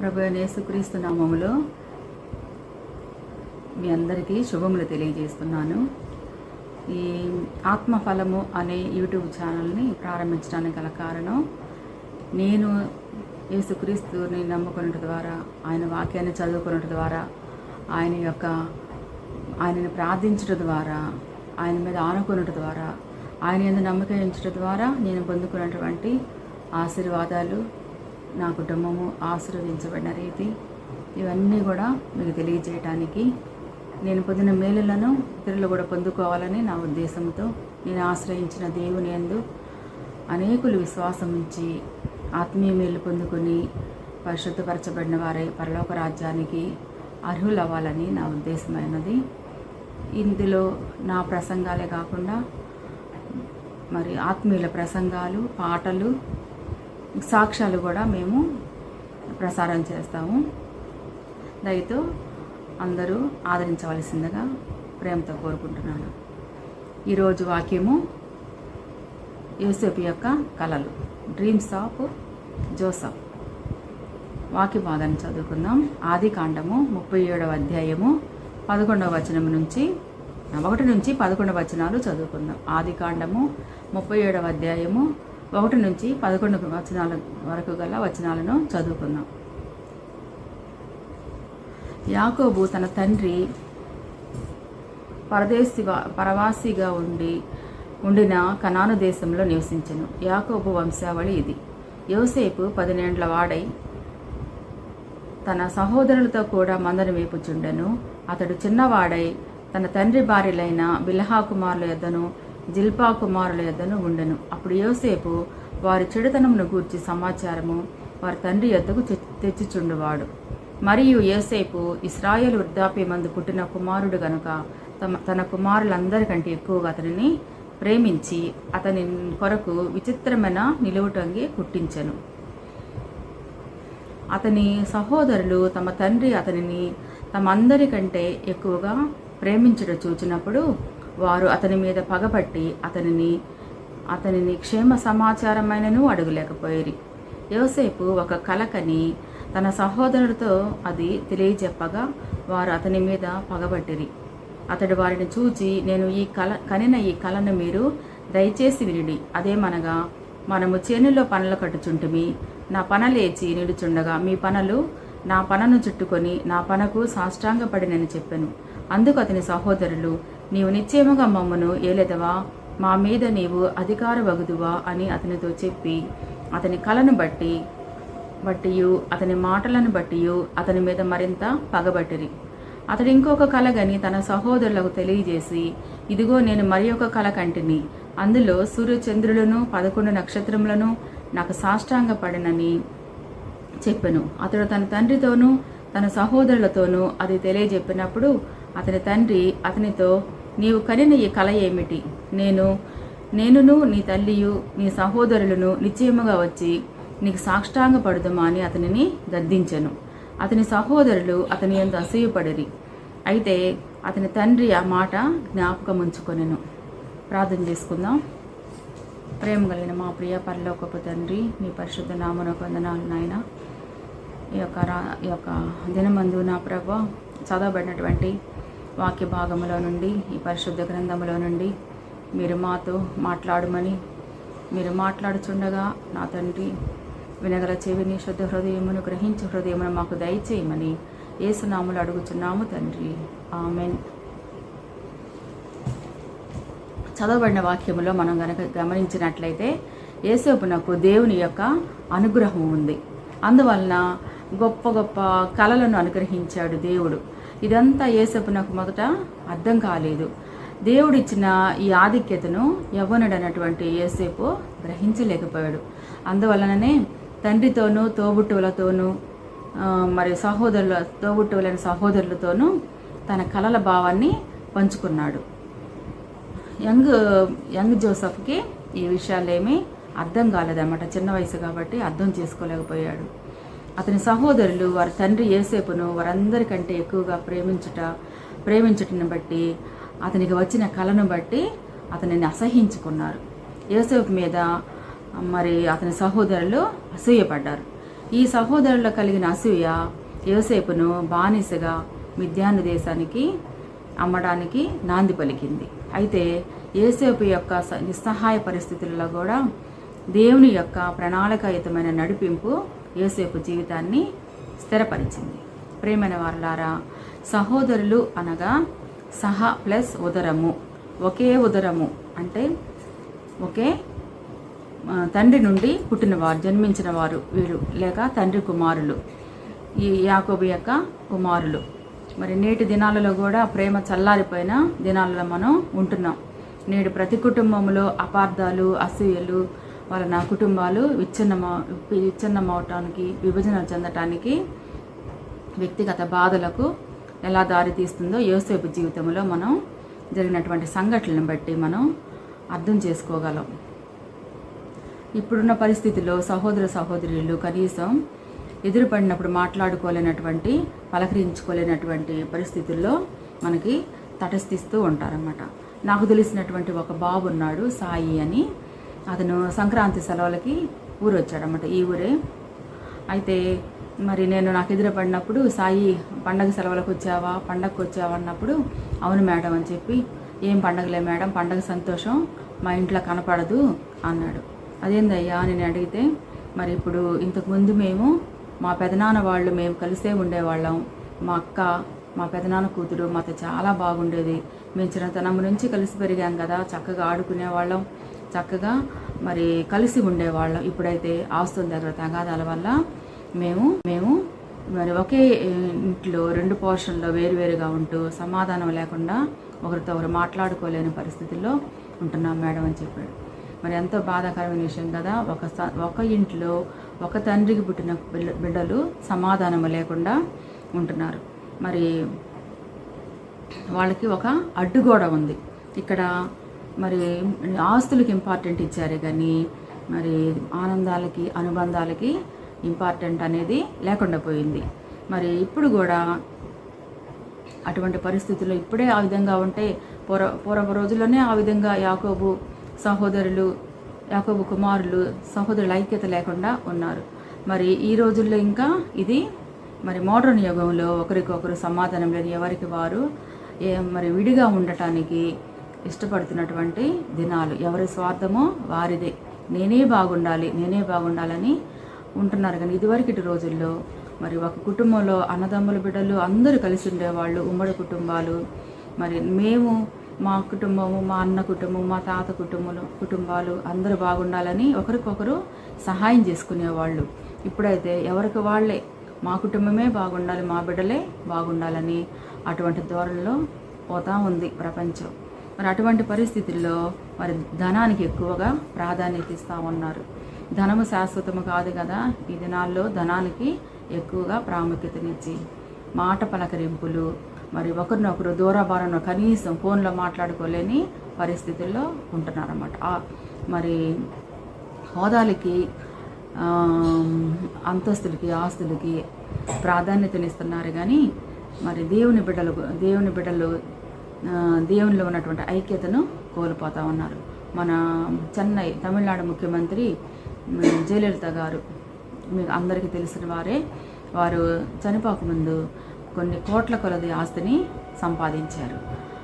ప్రభు యేసుక్రీస్తు నామములో మీ అందరికీ శుభములు తెలియజేస్తున్నాను. ఈ ఆత్మఫలము అనే యూట్యూబ్ ఛానల్ని ప్రారంభించడానికి గల కారణం నేను యేసుక్రీస్తుని నమ్ముకున్నట ద్వారా ఆయన వాక్యాన్ని చదువుకున్నట ద్వారా ఆయన యొక్క ఆయనను ప్రార్థించడం ద్వారా ఆయన మీద ఆనుకున్నట ద్వారా ఆయన ఎందు నమ్మకం ద్వారా నేను పొందుకున్నటువంటి ఆశీర్వాదాలు నా కుటుంబము ఆశీర్వదించబడిన రీతి ఇవన్నీ కూడా మీకు తెలియజేయటానికి నేను పొందిన మేలులను ఇతరులు కూడా పొందుకోవాలని నా ఉద్దేశంతో నేను ఆశ్రయించిన దేవుని యందు అనేకులు విశ్వాసం ఉంచి ఆత్మీయ మేలు పొందుకొని పరిశుద్ధపరచబడిన వారై పరలోక రాజ్యానికి అర్హులు అవ్వాలని నా ఉద్దేశమైనది. ఇందులో నా ప్రసంగాలే కాకుండా మరి ఆత్మీయుల ప్రసంగాలు పాటలు సాక్ష్యాలు కూడా మేము ప్రసారం చేస్తాము. దయతో అందరూ ఆదరించవలసిందిగా ప్రేమతో కోరుకుంటున్నాను. ఈరోజు వాక్యము యూసెఫ్ యొక్క కళలు డ్రీమ్స్ ఆఫ్ జోసఫ్ వాక్య భాగాన్ని చదువుకుందాం. ఆది కాండము ముప్పై ఏడవ అధ్యాయము పదకొండవ వచనం నుంచి ఒకటి నుంచి పదకొండవ వచనాలు చదువుకుందాం. ఆది కాండము ముప్పై ఏడవ అధ్యాయము ఒకటి నుంచి పదకొండు వచనాల వరకు గల వచనాలను చదువుకుందాం. యాకోబు తన తండ్రి పరదేశి పరవాసిగా ఉండి ఉండిన కనాను దేశంలో నివసించను. యాకోబు వంశావళి ఇది. యోసేపు పదినేండ్ల వాడై తన సహోదరులతో కూడా మందను వేపుచుండెను అతడు చిన్నవాడై తన తండ్రి భార్యలైన బిల్హా కుమారుల యొద్దను జిల్పా కుమారుల యొద్దను ఉండెను. అప్పుడు యోసేపు వారి చెడుతనమును గూర్చి సమాచారము వారి తండ్రి యొద్దకు తెచ్చిచుండువాడు. మరియు యోసేపు ఇస్రాయేల్ వృద్ధాప్యమందు పుట్టిన కుమారుడు గనుక తమ తన కుమారులందరికంటే ఎక్కువగా అతనిని ప్రేమించి అతని కొరకు విచిత్రమైన నిలువుటంగి పుట్టించెను. అతని సహోదరులు తమ తండ్రి అతనిని తమ అందరికంటే ఎక్కువగా ప్రేమించడం చూచినప్పుడు వారు అతని మీద పగపట్టి అతనిని అతనిని క్షేమ సమాచారమైనను అడగలేకపోయేరి. యోసేపు ఒక కలకని తన సహోదరుడితో అది తెలియజెప్పగా వారు అతని మీద పగబట్టిరి అతడు వారిని చూచి నేను ఈ కల కనిన ఈ కళను మీరు దయచేసి వినిడి. అదేమనగా మనము చేనులో పనులు కట్టుచుంటిమి. నా పనలేచి నిడుచుండగా మీ పనులు నా పనను చుట్టుకొని నా పనకు సాష్టాంగపడినని చెప్పాను. అందుకు అతని సహోదరులు నీవు నిశ్చయముగా మమ్మను ఏలెదవా? మా మీద నీవు అధికార వగుదువా అని అతనితో చెప్పి అతని కళను బట్టి బట్టియు అతని మాటలను బట్టియు అతని మీద మరింత పగబట్టిరి. అతడు ఇంకొక కలగని తన సహోదరులకు తెలియజేసి ఇదిగో నేను మరి ఒక కళ కంటిని. అందులో సూర్యచంద్రులను పదకొండు నక్షత్రములను నాకు సాష్టాంగ పడినని చెప్పెను. అతడు తన తండ్రితోనూ తన సహోదరులతోనూ అది తెలియజెప్పినప్పుడు అతని తండ్రి అతనితో నీవు కనిన ఈ కళ ఏమిటి? నేను నేనును నీ తల్లియు నీ సహోదరులను నిశ్చయముగా వచ్చి నీకు సాష్టాంగ పడుదమా అని అతనిని గద్దించెను. అతని సహోదరులు అతని ఎంత అసూయపడిరి. అయితే అతని తండ్రి ఆ మాట జ్ఞాపకం ఉంచుకొనెను ప్రార్థన చేసుకుందాం. ప్రేమ కలిగిన మా ప్రియ పరలోకపు తండ్రి మీ పరిశుద్ధ నామన వందనాలు నాయన. ఈ యొక్క రా ఈ యొక్క దినమందు నా ప్రభ చదవబడినటువంటి వాక్య భాగంలో నుండి ఈ పరిశుద్ధ గ్రంథంలో నుండి మీరు మాతో మాట్లాడమని మీరు మాట్లాడుచుండగా నా తండ్రి వినగల చెవిని శుద్ధ హృదయమును గ్రహించే హృదయమును మాకు దయచేయమని ఏసునాములు అడుగుచున్నాము తండ్రి. ఆమెన్. చదవబడిన వాక్యములో మనం గనక గమనించినట్లయితే ఏసేపునకు దేవుని యొక్క అనుగ్రహం ఉంది. అందువలన గొప్ప గొప్ప కళలను అనుగ్రహించాడు దేవుడు. ఇదంతా యేసపునకు మొదట అర్థం కాలేదు. దేవుడిచ్చిన ఈ ఆధిక్యతను యవ్వనుడైనటువంటి ఏసేపు గ్రహించలేకపోయాడు. అందువలననే తండ్రితోనూ తోబుట్టువులతోనూ మరి సహోదరుల తోబుట్టువులైన సహోదరులతోనూ తన కలల భావాన్ని పంచుకున్నాడు. యంగ్ యంగ్ జోసఫ్కి ఈ విషయాలేమీ అర్థం కాలేదన్నమాట. చిన్న వయసు కాబట్టి అర్థం చేసుకోలేకపోయాడు. అతని సహోదరులు వారి తండ్రి ఏసేపును వారందరికంటే ఎక్కువగా ప్రేమించుట ప్రేమించుటను బట్టి అతనికి వచ్చిన కళను బట్టి అతనిని అసహించుకున్నారు. ఏసేపు మీద మరి అతని సహోదరులు అసూయపడ్డారు. ఈ సహోదరులు కలిగిన అసూయ యోసేపును బానిసగా మిద్యాను దేశానికి అమ్మడానికి నాంది పలికింది. అయితే ఏసేపు యొక్క స- నిస్సహాయ పరిస్థితుల్లో కూడా దేవుని యొక్క ప్రణాళికాయుతమైన నడిపింపు యోసేపు జీవితాన్ని స్థిరపరిచింది. ప్రేమైన వారులారా సహోదరులు అనగా సహ ప్లస్ ఉదరము. ఒకే ఉదరము అంటే ఒకే తండ్రి నుండి పుట్టినవారు జన్మించినవారు వీరు లేక తండ్రి కుమారులు ఈ యాకోబు యొక్క కుమారులు. మరి నేటి దినాలలో కూడా ప్రేమ చల్లారిపోయిన దినాలలో మనం ఉంటున్నాం. నేడు ప్రతి కుటుంబంలో అపార్థాలు అసూయలు వలన కుటుంబాలు విచ్ఛిన్నమా విచ్ఛిన్నమవటానికి విభజన చెందటానికి వ్యక్తిగత బాధలకు ఎలా దారితీస్తుందో యోసేపు జీవితంలో మనం జరిగినటువంటి సంఘటనలను బట్టి మనం అర్థం చేసుకోగలం. ఇప్పుడున్న పరిస్థితిలో సహోదర సహోదరులు కనీసం ఎదురుపడినప్పుడు మాట్లాడుకోలేనటువంటి పలకరించుకోలేనటువంటి పరిస్థితుల్లో మనకి తటస్థిస్తూ ఉంటారన్నమాట. నాకు తెలిసినటువంటి ఒక బాబు ఉన్నాడు సాయి అని. అతను సంక్రాంతి సెలవులకి ఊరు వచ్చాడనమాట ఈ ఊరే. అయితే మరి నేను నాకు ఎదురపడినప్పుడు సాయి పండగ సెలవులకు వచ్చావా? పండగకు వచ్చావా? అన్నప్పుడు అవును మేడం అని చెప్పి ఏం పండగలే మేడం? పండగ సంతోషం మా ఇంట్లో కనపడదు అన్నాడు. అదేందయ్యా? నేను అడిగితే మరి ఇప్పుడు ఇంతకుముందు మేము మా పెదనాన్న వాళ్ళు మేము కలిసే ఉండేవాళ్ళం. మా అక్క మా పెదనాన్న కూతురు మాతో చాలా బాగుండేది. మేము చిన్నతనం నుంచి కలిసి పెరిగాం కదా చక్కగా ఆడుకునేవాళ్ళం. చక్కగా మరి కలిసి ఉండేవాళ్ళం. ఇప్పుడైతే ఆస్తుల దగ్గర తగాదాల వల్ల మేము మేము మరి ఒకే ఇంట్లో రెండు పోర్షన్లో వేరువేరుగా ఉంటూ సమాధానం లేకుండా ఒకరితో ఒకరు మాట్లాడుకోలేని పరిస్థితుల్లో ఉంటున్నాం మేడం అని చెప్పాడు. మరి ఎంతో బాధాకరమైన విషయం కదా ఒక ఒక ఇంట్లో ఒక తండ్రికి పుట్టిన బిడ్డలు సమాధానం లేకుండా ఉంటున్నారు. మరి వాళ్ళకి ఒక అడ్డుగోడ ఉంది. ఇక్కడ మరి ఆస్తులకు ఇంపార్టెంట్ ఇచ్చారే కానీ మరి ఆనందాలకి అనుబంధాలకి ఇంపార్టెంట్ అనేది లేకుండా పోయింది. మరి ఇప్పుడు కూడా అటువంటి పరిస్థితుల్లో ఇప్పుడే ఆ విధంగా ఉంటే పూర్వ పూర్వ రోజుల్లోనే ఆ విధంగా యాకోబు సహోదరులు యాకోబు కుమారులు సహోదరుల ఐక్యత లేకుండా ఉన్నారు. మరి ఈ రోజుల్లో ఇంకా ఇది మరి మోడర్న్ యుగంలో ఒకరికొకరు సమాధానం లేని ఎవరికి వారు ఏ మరి విడిగా ఉండటానికి ఇష్టపడుతున్నటువంటి దినాలు. ఎవరి స్వార్థమో వారిదే. నేనే బాగుండాలి నేనే బాగుండాలని ఉంటున్నారు. కానీ ఇదివరకటి రోజుల్లో మరి ఒక కుటుంబంలో అన్నదమ్ముల బిడ్డలు అందరూ కలిసి ఉండేవాళ్ళు ఉమ్మడి కుటుంబాలు. మరి మేము మా కుటుంబము మా అన్న కుటుంబం మా తాత కుటుంబం కుటుంబాలు అందరూ బాగుండాలని ఒకరికొకరు సహాయం చేసుకునేవాళ్ళు. ఇప్పుడైతే ఎవరికి వాళ్ళే మా కుటుంబమే బాగుండాలి మా బిడ్డలే బాగుండాలని అటువంటి ధోరణిలో పోతా ఉంది ప్రపంచం. మరి అటువంటి పరిస్థితుల్లో మరి ధనానికి ఎక్కువగా ప్రాధాన్యత ఇస్తూ ఉన్నారు ధనము శాశ్వతము కాదు కదా ఈ దినాల్లో ధనానికి ఎక్కువగా ప్రాముఖ్యతనిచ్చి మాట పలకరింపులు మరి ఒకరినొకరు దూరభారంలో కనీసం ఫోన్లో మాట్లాడుకోలేని పరిస్థితుల్లో ఉంటున్నారన్నమాట. మరి హోదాలకి అంతస్తులకి ఆస్తులకి ప్రాధాన్యతనిస్తున్నారు కానీ మరి దేవుని బిడ్డలు దేవుని బిడ్డలు దేవునిలో ఉన్నటువంటి ఐక్యతను కోల్పోతూ ఉన్నారు. మన చెన్నై తమిళనాడు ముఖ్యమంత్రి జయలలిత గారు మీకు అందరికీ తెలిసిన వారే వారు చనిపోకముందు కొన్ని కోట్ల కొలది ఆస్తిని సంపాదించారు.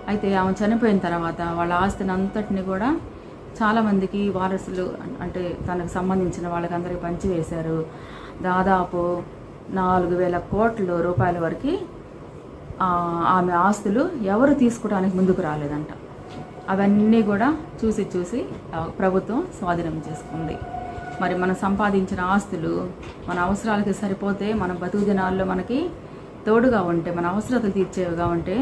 అయితే ఆమె చనిపోయిన తర్వాత వాళ్ళ ఆస్తిని అంతటిని కూడా చాలామందికి వారసులు అంటే తనకు సంబంధించిన వాళ్ళకందరికీ పంచివేశారు. దాదాపు నాలుగు వేల కోట్ల రూపాయల వరకు ఆమె ఆస్తులు ఎవరు తీసుకోవడానికి ముందుకు రాలేదంట. అవన్నీ కూడా చూసి చూసి ప్రభుత్వం స్వాధీనం చేసుకుంది. మరి మనం సంపాదించిన ఆస్తులు మన అవసరాలకి సరిపోతే మన బతుకు దినాల్లో మనకి తోడుగా ఉంటే మన అవసరతలు తీర్చేవిగా ఉంటే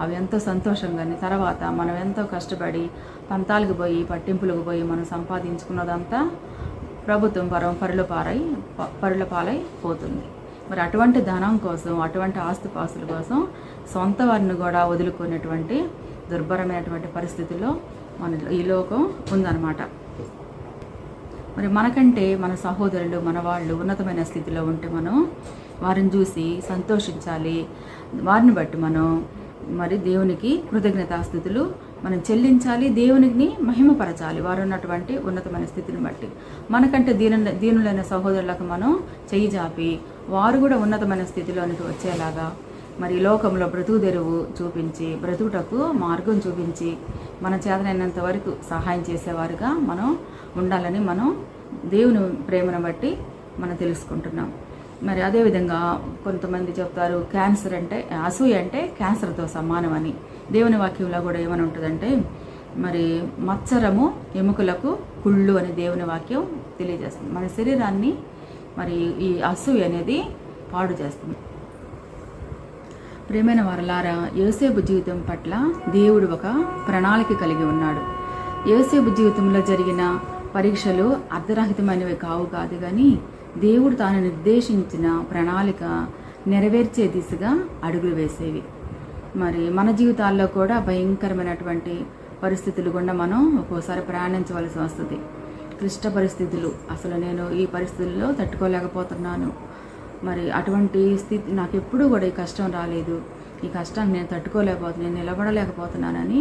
అవి ఎంతో సంతోషంగాని తర్వాత మనం ఎంతో కష్టపడి పంతాలకు పోయి పట్టింపులకు పోయి మనం సంపాదించుకున్నదంతా ప్రభుత్వం పరం పరుల పారై పరుల పాలై పోతుంది. మరి అటువంటి ధనం కోసం అటువంటి ఆస్తుపాస్తుల కోసం సొంత వారిని కూడా వదులుకునేటువంటి దుర్భరమైనటువంటి పరిస్థితుల్లో మన ఈ లోకం ఉందన్నమాట. మరి మనకంటే మన సహోదరులు మన వాళ్ళు ఉన్నతమైన స్థితిలో ఉంటే మనం వారిని చూసి సంతోషించాలి. వారిని బట్టి మనం మరి దేవునికి కృతజ్ఞతాస్థుతులు మనం చెల్లించాలి. దేవునికి మహిమపరచాలి. వారు ఉన్నటువంటి ఉన్నతమైన స్థితిని బట్టి మనకంటే దీని దీనులైన సహోదరులకు మనం చెయ్యి జాపి వారు కూడా ఉన్నతమైన స్థితిలోనికి వచ్చేలాగా మరి లోకంలో బ్రతుకు తెరువు చూపించి బ్రతుకుటకు మార్గం చూపించి మన చేతనైనంత వరకు సహాయం చేసేవారుగా మనం ఉండాలని మనం దేవుని ప్రేమను బట్టి మనం తెలుసుకుంటున్నాం. మరి అదేవిధంగా కొంతమంది చెప్తారు క్యాన్సర్ అంటే అసూయ అంటే క్యాన్సర్తో సమానం అని. దేవుని వాక్యంలో కూడా ఏమని ఉంటుందంటే మరి మత్సరము ఎముకలకు కుళ్ళు అని దేవుని వాక్యం తెలియజేస్తుంది. మన శరీరాన్ని మరి ఈ అసూయ అనేది పాడు చేస్తుంది. ప్రేమైన వారలారా యోసేపు జీవితం పట్ల దేవుడు ఒక ప్రణాళిక కలిగి ఉన్నాడు. యోసేపు జీవితంలో జరిగిన పరీక్షలు అర్ధరహితమైనవి కావు కాదు కానీ దేవుడు తాను నిర్దేశించిన ప్రణాళిక నెరవేర్చే దిశగా అడుగులు వేసేవి. మరి మన జీవితాల్లో కూడా భయంకరమైనటువంటి పరిస్థితులు గుండా మనం ఒక్కోసారి ప్రయాణించవలసి వస్తుంది. క్లిష్ట పరిస్థితులు. అసలు నేను ఈ పరిస్థితుల్లో తట్టుకోలేకపోతున్నాను. మరి అటువంటి స్థితి నాకు ఎప్పుడూ కూడా ఈ కష్టం రాలేదు. ఈ కష్టాన్ని నేను తట్టుకోలేకపోతున్నాను నేను నిలబడలేకపోతున్నానని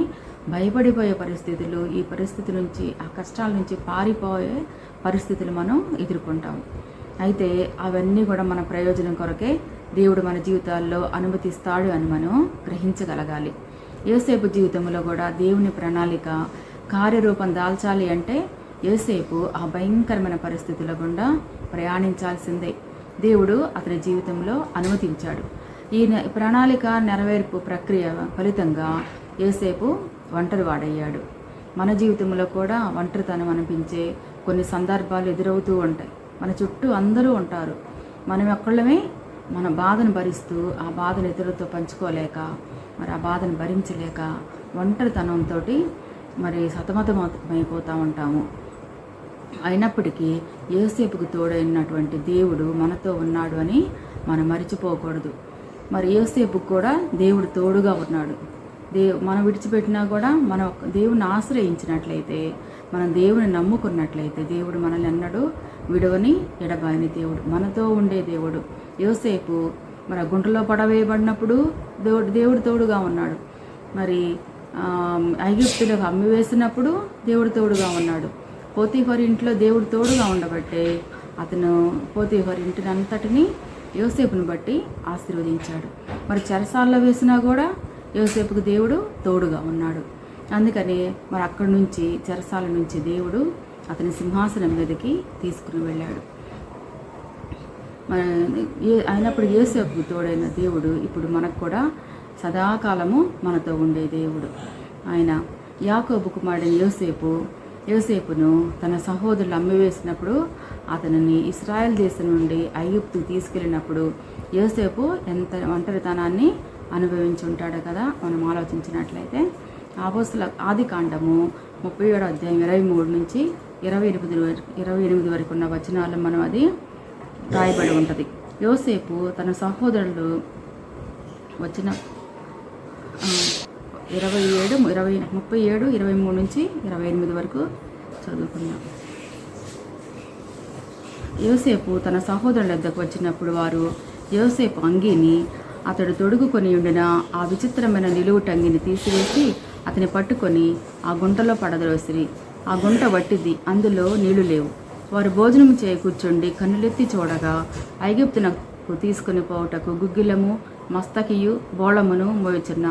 భయపడిపోయే పరిస్థితులు ఈ పరిస్థితి నుంచి ఆ కష్టాల నుంచి పారిపోయే పరిస్థితులు మనం ఎదుర్కొంటాం. అయితే అవన్నీ కూడా మన ప్రయోజనం కొరకే దేవుడు మన జీవితాల్లో అనుమతిస్తాడు అని మనం గ్రహించగలగాలి. ఏసేపు జీవితంలో కూడా దేవుని ప్రణాళిక కార్యరూపం దాల్చాలి అంటే యోసేపు ఆ భయంకరమైన పరిస్థితుల గుండా ప్రయాణించాల్సిందే. దేవుడు అతని జీవితంలో అనుమతించాడు. ఈ ప్రణాళిక నెరవేర్పు ప్రక్రియ ఫలితంగా ఏసేపు ఒంటరి వాడయ్యాడు. మన జీవితంలో కూడా ఒంటరితనం అనిపించే కొన్ని సందర్భాలు ఎదురవుతూ ఉంటాయి. మన చుట్టూ అందరూ ఉంటారు. మనం ఒక్కళ్ళమే మన బాధను భరిస్తూ ఆ బాధను ఇతరులతో పంచుకోలేక మరి ఆ బాధను భరించలేక ఒంటరితనంతో మరి సతమతమైపోతూ ఉంటాము. అయినప్పటికీ యోసేపుకు తోడైనటువంటి దేవుడు మనతో ఉన్నాడు అని మనం మరిచిపోకూడదు. మరి యోసేపుకు కూడా దేవుడు తోడుగా ఉన్నాడు. దేవు మనం విడిచిపెట్టినా కూడా మనం దేవుని ఆశ్రయించినట్లయితే మనం దేవుని నమ్ముకున్నట్లయితే దేవుడు మనల్ని ఎన్నడూ విడవని ఎడబాయని దేవుడు మనతో ఉండే దేవుడు. యోసేపు మరి ఆ గుంటలో పడవేయబడినప్పుడు దేవుడు దేవుడు తోడుగా ఉన్నాడు. మరి ఐగుప్తులకు అమ్మి వేసినప్పుడు దేవుడు తోడుగా ఉన్నాడు. పోతీఫర్ ఇంట్లో దేవుడు తోడుగా ఉండబట్టే అతను పోతీఫర్ ఇంటిని అంతటిని యోసేపును బట్టి ఆశీర్వదించాడు. మరి చెరసాల్లో వేసినా కూడా యోసేపుకు దేవుడు తోడుగా ఉన్నాడు. అందుకని మరి అక్కడి నుంచి చెరసాల నుంచి దేవుడు అతని సింహాసనం మీదకి తీసుకుని వెళ్ళాడు. మన అయినప్పుడు యేసేపుకు తోడైన దేవుడు ఇప్పుడు మనకు కూడా సదాకాలము మనతో ఉండే దేవుడు. ఆయన యాకోబు కుమారుడైన యోసేపు యోసేపును తన సహోదరులు అమ్మివేసినప్పుడు అతనిని ఇస్రాయెల్ దేశం నుండి ఐగుప్తుకు తీసుకెళ్ళినప్పుడు యోసేపు ఎంత ఒంటరితనాన్ని అనుభవించి ఉంటాడో కదా మనం ఆలోచించినట్లయితే. ఆపోస్తుల ఆది కాండము ముప్పై ఏడో అధ్యాయం ఇరవై మూడు నుంచి ఇరవై ఎనిమిది వరకు ఇరవై ఎనిమిది వరకు ఉన్న వచనాలు మనం అది రాయబడి ఉంటుంది. యోసేపు తన సహోదరులు వచ్చిన ఇరవై ఏడు ఇరవై ముప్పై ఏడు ఇరవై మూడు నుంచి ఇరవై ఎనిమిది వరకు చదువుకున్నాం. యోసేపు తన సహోదరుల వద్దకు వచ్చినప్పుడు వారు యోసేపు అంగీని అతడు తొడుగుకొని ఉండిన ఆ విచిత్రమైన నిలువు టంగిని తీసివేసి అతని పట్టుకొని ఆ గుంటలో పడద్రోసిరి. ఆ గుంట వట్టిది అందులో నీళ్ళు లేవు. వారు భోజనం చేయ కూర్చుండి కన్నులెత్తి చూడగా ఐగుప్తునకు తీసుకుని పోవుటకు గుగ్గిలము మస్తకియు బోళమును మోయుచున్న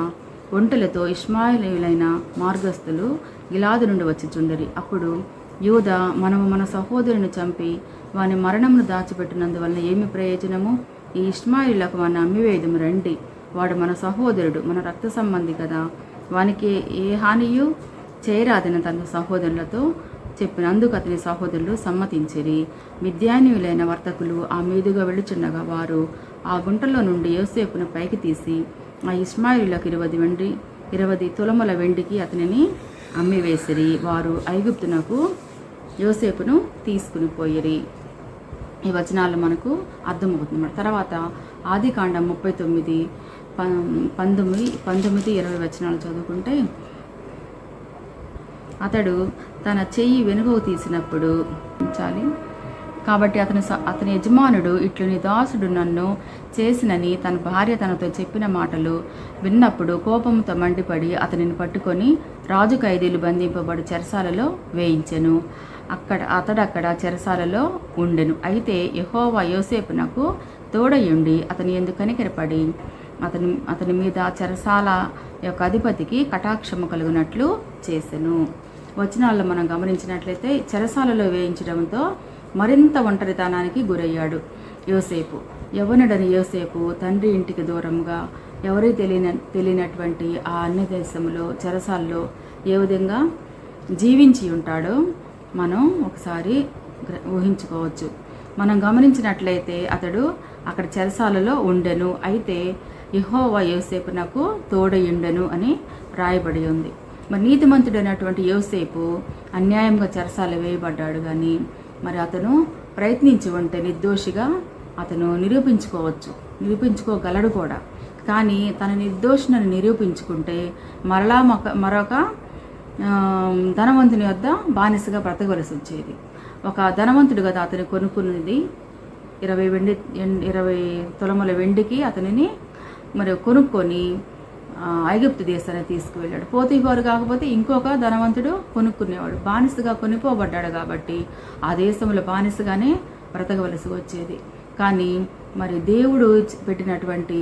ఒంటెలతో ఇష్మాయిలైన మార్గస్థులు గిలాదు నుండి వచ్చి చుండరి. అప్పుడు యూద మనము మన సహోదరుని చంపి వాని మరణమును దాచిపెట్టినందువలన ఏమి ప్రయోజనము? ఈ ఇష్మాయిలకు మన అమ్మివేదము రండి. వాడు మన సహోదరుడు మన రక్త సంబంధి కదా. వానికి ఏ హానియు చేయరాదని తన సహోదరులతో చెప్పినందుకు అతని సహోదరులు సమ్మతించిరి. మిద్యానియులైన వర్తకులు ఆ మీదుగా వెళ్ళుచుండగా వారు ఆ గుంటలో నుండి యోసేపును పైకి తీసి ఆ ఇస్మాయిలకు ఇరవై వెండి ఇరవై తులముల వెండికి అతనిని అమ్మివేసిరి. వారు ఐగుప్తునకు యోసేపును తీసుకుని పోయిరి. ఈ వచనాలు మనకు అర్థమవుతుంది తర్వాత ఆది కాండం ముప్పై తొమ్మిది పంతొమ్మిది పంతొమ్మిది ఇరవై వచనాలు చదువుకుంటే అతడు తన చెయ్యి వెనుకకు తీసినప్పుడు చాలి? కాబట్టి అతని స- అతని యజమానుడు ఇట్లు నీ దాసుడు నన్ను చేసినని తన భార్య తనతో చెప్పిన మాటలు విన్నప్పుడు కోపంతో మండిపడి అతనిని పట్టుకొని రాజు ఖైదీలు బంధింపబడి చెరసాలలో వేయించెను. అక్కడ అతడక్కడ చెరసాలలో ఉండెను. అయితే యెహోవా యోసేపునకు తోడయుండి అతని ఎందుకు కనికరపడి అతని అతని మీద చెరసాల యొక్క అధిపతికి కటాక్షము కలుగునట్లు చేసెను. వచనాల్లో మనం గమనించినట్లయితే చెరసాలలో వేయించడంతో మరింత ఒంటరితనానికి గురయ్యాడు యోసేపు. యవనుడని యోసేపు తండ్రి ఇంటికి దూరంగా ఎవరి తెలియని తెలియనటువంటి ఆ అన్ని దేశంలో చెరసాల్లో ఏ విధంగా జీవించి ఉంటాడో మనం ఒకసారి ఊహించుకోవచ్చు. మనం గమనించినట్లయితే అతడు అక్కడ చెరసాలలో ఉండెను. అయితే ఎహోవా యోసేపు నాకు తోడయుండెను అని రాయబడి ఉంది. మరి నీతిమంతుడైనటువంటి యోసేపు అన్యాయంగా చెరసాల వేయబడ్డాడు కానీ మరి అతను ప్రయత్నించి ఉంటే నిర్దోషిగా అతను నిరూపించుకోవచ్చు నిరూపించుకోగలడు కూడా. కానీ తన నిర్దోషిని నిరూపించుకుంటే మరలా మొక మరొక ధనవంతుని వద్ద బానిసగా బ్రతకవలసి వచ్చేది. ఒక ధనవంతుడు కదా అతను కొనుక్కున్నది. ఇరవై వెండి ఇరవై తులముల వెండికి అతనిని మరి కొనుక్కొని ఐగుప్తు దేశానికి తీసుకువెళ్ళాడు. పోతీఫారు కాకపోతే ఇంకొక ధనవంతుడు కొనుక్కునేవాడు. బానిసగా కొనిపోబడ్డాడు కాబట్టి ఆ దేశంలో బానిసగానే బ్రతకవలసి వచ్చేది. కానీ మరి దేవుడు పెట్టినటువంటి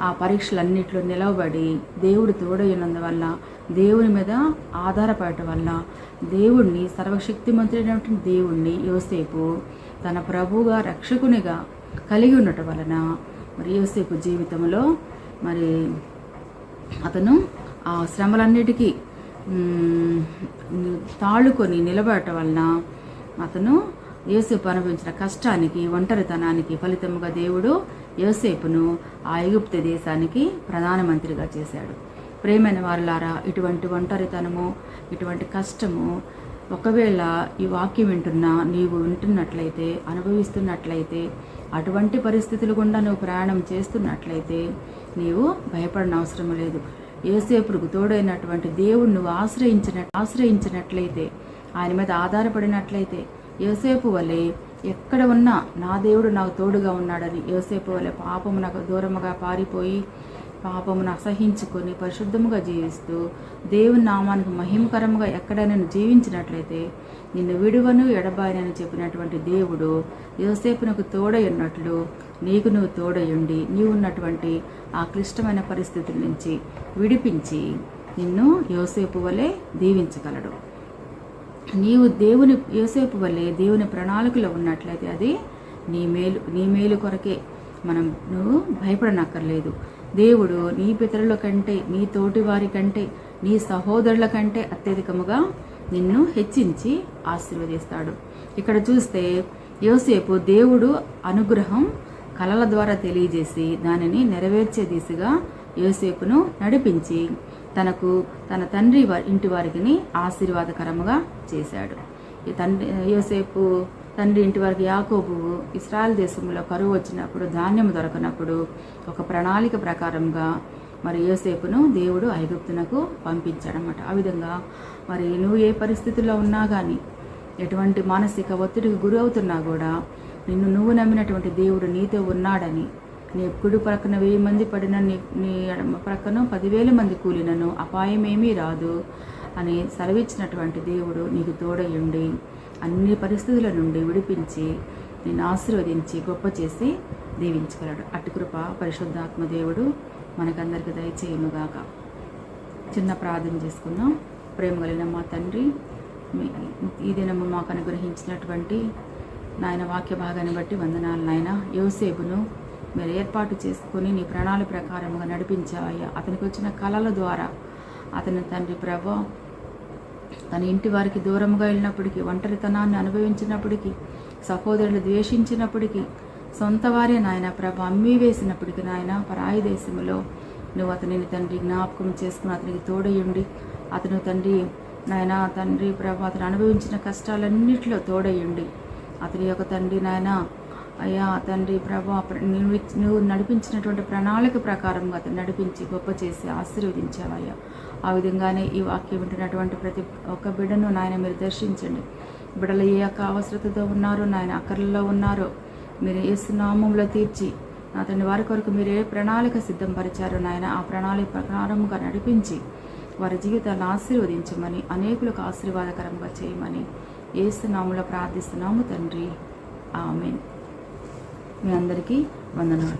ఆ పరీక్షలన్నిట్లో నిలవబడి దేవుడు తోడైనందువల్ల దేవుని మీద ఆధారపడటం వల్ల దేవుణ్ణి సర్వశక్తిమంతుడైనటువంటి దేవుణ్ణి యోసేపు తన ప్రభువుగా రక్షకునిగా కలిగి ఉండటం వలన మరి యోసేపు జీవితంలో మరి అతను ఆ శ్రమలన్నిటికీ తాళుకొని నిలబడటం వలన అతను యోసేపు అనుభవించిన కష్టానికి ఒంటరితనానికి ఫలితముగా దేవుడు యోసేపును ఆ ఎగుప్త దేశానికి ప్రధానమంత్రిగా చేశాడు. ప్రేమైన వారులారా ఇటువంటి ఒంటరితనము ఇటువంటి కష్టము ఒకవేళ ఈ వాక్యం వింటున్నా నీవు వింటున్నట్లయితే అనుభవిస్తున్నట్లయితే అటువంటి పరిస్థితులు గుండా నువ్వు ప్రయాణం చేస్తున్నట్లయితే నీవు భయపడిన అవసరం లేదు. ఏసేపుకు తోడైనటువంటి దేవుడు నువ్వు ఆశ్రయించిన ఆశ్రయించినట్లయితే ఆయన మీద ఆధారపడినట్లయితే యోసేపు వలె ఎక్కడ ఉన్నా నా దేవుడు నాకు తోడుగా ఉన్నాడని యోసేపు వలె పాపము నాకు దూరముగా పారిపోయి పాపమును అసహించుకొని పరిశుద్ధముగా జీవిస్తూ దేవుని నామానికి మహిమకరముగా ఎక్కడైనా నువ్వు జీవించినట్లయితే నిన్ను విడువను ఎడబాయనని చెప్పినటువంటి దేవుడు యోసేపునకు తోడై ఉన్నట్లు నీకు నువ్వు తోడయుండి నీవు ఉన్నటువంటి ఆ క్లిష్టమైన పరిస్థితుల నుంచి విడిపించి నిన్ను యోసేపు వలె దీవించగలడు. నీవు దేవుని యోసేపు వలె దేవుని ప్రణాళికలో ఉన్నట్లయితే అది నీ మేలు నీ మేలు కొరకే. మనం నువ్వు భయపడనక్కర్లేదు. దేవుడు నీ పితరుల కంటే నీ తోటి వారి కంటే నీ సహోదరుల కంటే అత్యధికముగా నిన్ను హెచ్చించి ఆశీర్వదిస్తాడు. ఇక్కడ చూస్తే యోసేపు దేవుడు అనుగ్రహం కళల ద్వారా తెలియజేసి దానిని నెరవేర్చే దిశగా యోసేపును నడిపించి తనకు తన తండ్రి వారి ఇంటి వారికి ఆశీర్వాదకరముగా చేశాడు. తండ్రి యోసేపు తండ్రి ఇంటి వారికి యాకోబు ఇస్రాయల్ దేశంలో కరువు వచ్చినప్పుడు ధాన్యం దొరకనప్పుడు ఒక ప్రణాళిక ప్రకారంగా మరి యోసేపును దేవుడు ఐగుప్తునకు పంపించాడనమాట ఆ విధంగా మరి నువ్వు ఏ పరిస్థితుల్లో ఉన్నా కానీ ఎటువంటి మానసిక ఒత్తిడికి గురి అవుతున్నా కూడా నిన్ను నువ్వు నమ్మినటువంటి దేవుడు నీతో ఉన్నాడని నీ కుడి ప్రక్కన వెయ్యి మంది పడిన నీ నీ ఎడమ ప్రక్కన పదివేల మంది కూలినను అపాయమేమీ రాదు అని సెలవిచ్చినటువంటి దేవుడు నీకు తోడయుండి అన్ని పరిస్థితుల నుండి విడిపించి నేను ఆశీర్వదించి గొప్ప చేసి దీవించగలడు. అటుకృప పరిశుద్ధాత్మ దేవుడు మనకందరికి దయచేయనుగాక. చిన్న ప్రార్థన చేసుకుందాం. ప్రేమ కలిగిన మా తండ్రి ఈ దినము మాకు అనుగ్రహించినటువంటి నాయన వాక్య భాగాన్ని బట్టి వందనాలు నాయన. యోసేపును మీరు ఏర్పాటు చేసుకొని నీ ప్రణాళిక ప్రకారముగా నడిపించావయ్యా అతనికి వచ్చిన కళల ద్వారా అతని తండ్రి ప్రభా తన ఇంటి వారికి దూరంగా వెళ్ళినప్పటికీ ఒంటరితనాన్ని అనుభవించినప్పటికీ సహోదరులు ద్వేషించినప్పటికీ సొంత వారే నాయన ప్రభ అమ్మి వేసినప్పటికీ నాయన పరాయి దేశంలో నువ్వు అతనిని తండ్రి జ్ఞాపకం చేసుకుని అతనికి తోడయ్యుండి అతను తండ్రి నాయన తండ్రి ప్రభ అతను అనుభవించిన కష్టాలన్నింటిలో తోడయ్యుండి అతని యొక్క తండ్రి నాయన అయ్యా తండ్రి ప్రభా నువ్వు నువ్వు నడిపించినటువంటి ప్రణాళిక ప్రకారంగా అతను నడిపించి గొప్ప చేసి ఆశీర్వదించావయ్యా. ఆ విధంగానే ఈ వాక్యం వింటున్నటువంటి ప్రతి ఒక్క బిడ్డను నాయన మీరు దర్శించండి. బిడలు ఏ యొక్క అవసరతతో ఉన్నారో నాయన అక్కర్లలో ఉన్నారో మీరు ఏ నామంలో తీర్చి నా తండ్రి వారి కొరకు మీరు ఏ ప్రణాళిక సిద్ధంపరిచారో నాయన ఆ ప్రణాళిక ప్రకారముగా నడిపించి వారి జీవితాలను ఆశీర్వదించమని అనేకులకు ఆశీర్వాదకరంగా చేయమని ఏసునాములో ప్రార్థిస్తున్నాము తండ్రి. ఆమెన్. మీ అందరికీ వందనాలు.